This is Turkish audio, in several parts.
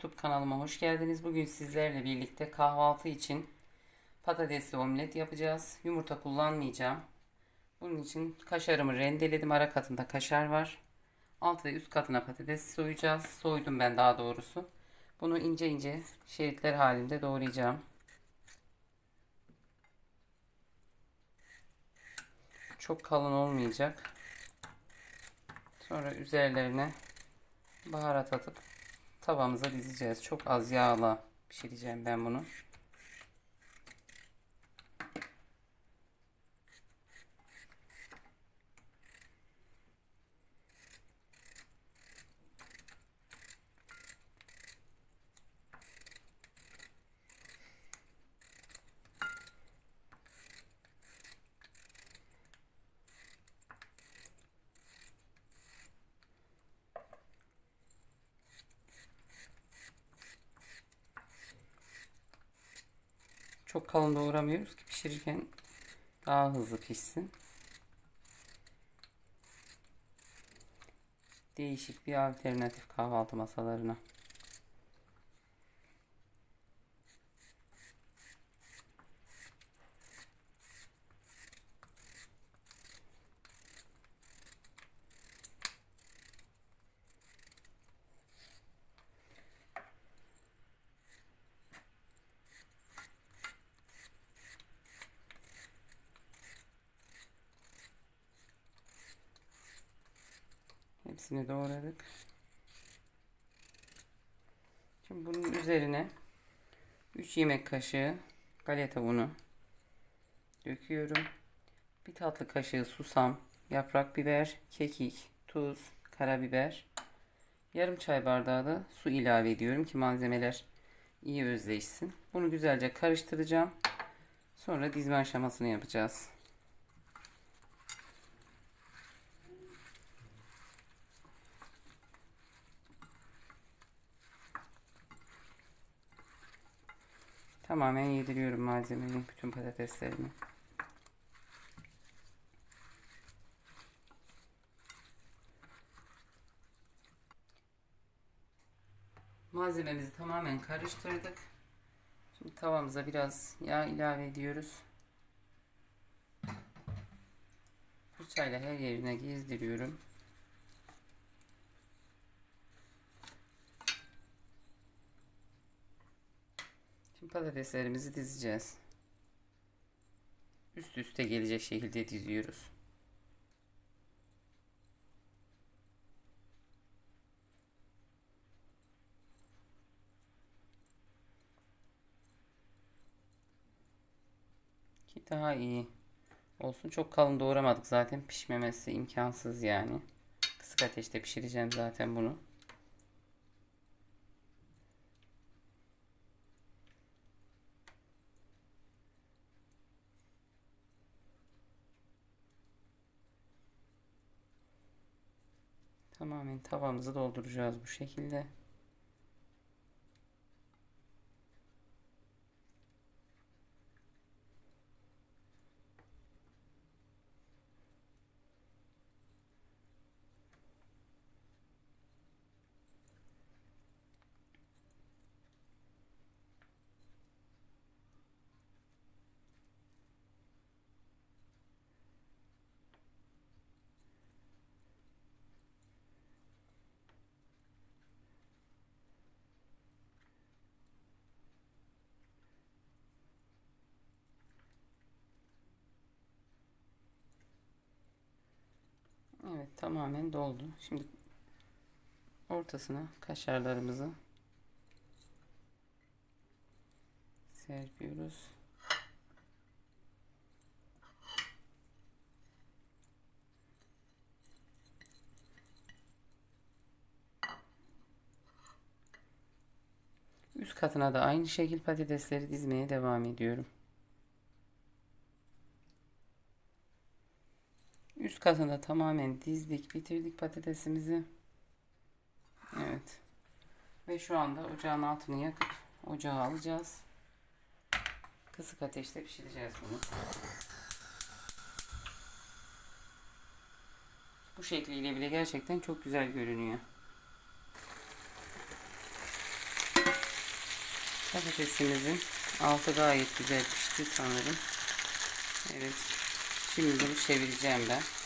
YouTube kanalıma hoş geldiniz. Bugün sizlerle birlikte kahvaltı için patatesli omlet yapacağız. Yumurta kullanmayacağım. Bunun için kaşarımı rendeledim. Ara katında kaşar var. Alt ve üst katına patates soyacağız. Soydum ben daha doğrusu. Bunu ince ince şeritler halinde doğrayacağım. Çok kalın olmayacak. Sonra üzerlerine baharat atıp tavamıza dizeceğiz. Çok az yağla pişireceğim ben bunu. Çok kalın doğramıyoruz ki pişirirken daha hızlı pişsin. Değişik bir alternatif kahvaltı masalarına. Hepsini doğradık. Şimdi bunun üzerine 3 yemek kaşığı galeta unu döküyorum. Bir tatlı kaşığı susam, yaprak biber, kekik, tuz, karabiber. Yarım çay bardağı da su ilave ediyorum ki malzemeler iyi özleşsin. Bunu güzelce karıştıracağım. Sonra dizme aşamasını yapacağız. Tamamen yediriyorum malzemeyi, bütün patateslerimi. Malzememizi tamamen karıştırdık. Şimdi tavamıza biraz yağ ilave ediyoruz. Fırçayla her yerine gezdiriyorum. Şimdi patateslerimizi dizeceğiz. Üst üste gelecek şekilde diziyoruz. Ki daha iyi olsun. Çok kalın doğramadık zaten. Pişmemesi imkansız yani. Kısık ateşte pişireceğim zaten bunu. Tamamen tavamızı dolduracağız bu şekilde. Evet tamamen doldu. Şimdi ortasına kaşarlarımızı serpiyoruz. Üst katına da aynı şekil patatesleri dizmeye devam ediyorum. Üst katında tamamen dizdik, bitirdik patatesimizi. Evet. Ve şu anda ocağın altını yakıp ocağa alacağız. Kısık ateşte pişireceğiz bunu. Bu şekliyle bile gerçekten çok güzel görünüyor. Patatesimizin altı gayet güzel pişti sanırım. Evet. Şimdi bunu çevireceğim ben.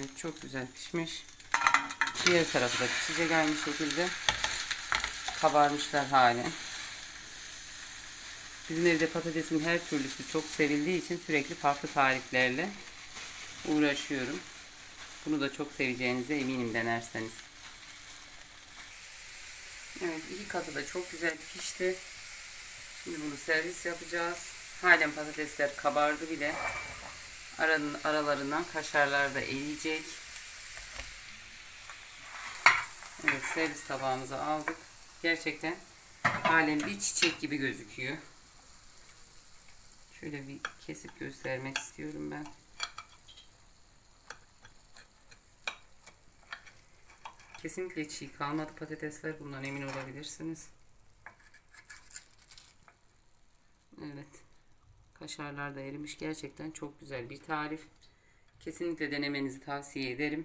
Evet çok güzel pişmiş. Diğer tarafı da pişecek aynı şekilde. Kabarmışlar hali. Bizim evde patatesin her türlüsü çok sevildiği için sürekli farklı tariflerle uğraşıyorum. Bunu da çok seveceğinize eminim denerseniz. Evet iki katı da çok güzel pişti. Şimdi bunu servis yapacağız. Halen patatesler kabardı bile. Aranın, aralarından kaşarlar da eriyecek. Evet servis tabağımıza aldık. Gerçekten halen bir çiçek gibi gözüküyor. Şöyle bir kesip göstermek istiyorum ben. Kesinlikle çiğ kalmadı patatesler. Bundan emin olabilirsiniz. Evet. Kaşarlar da erimiş. Gerçekten çok güzel bir tarif. Kesinlikle denemenizi tavsiye ederim.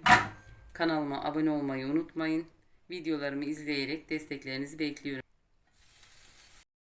Kanalıma abone olmayı unutmayın. Videolarımı izleyerek desteklerinizi bekliyorum.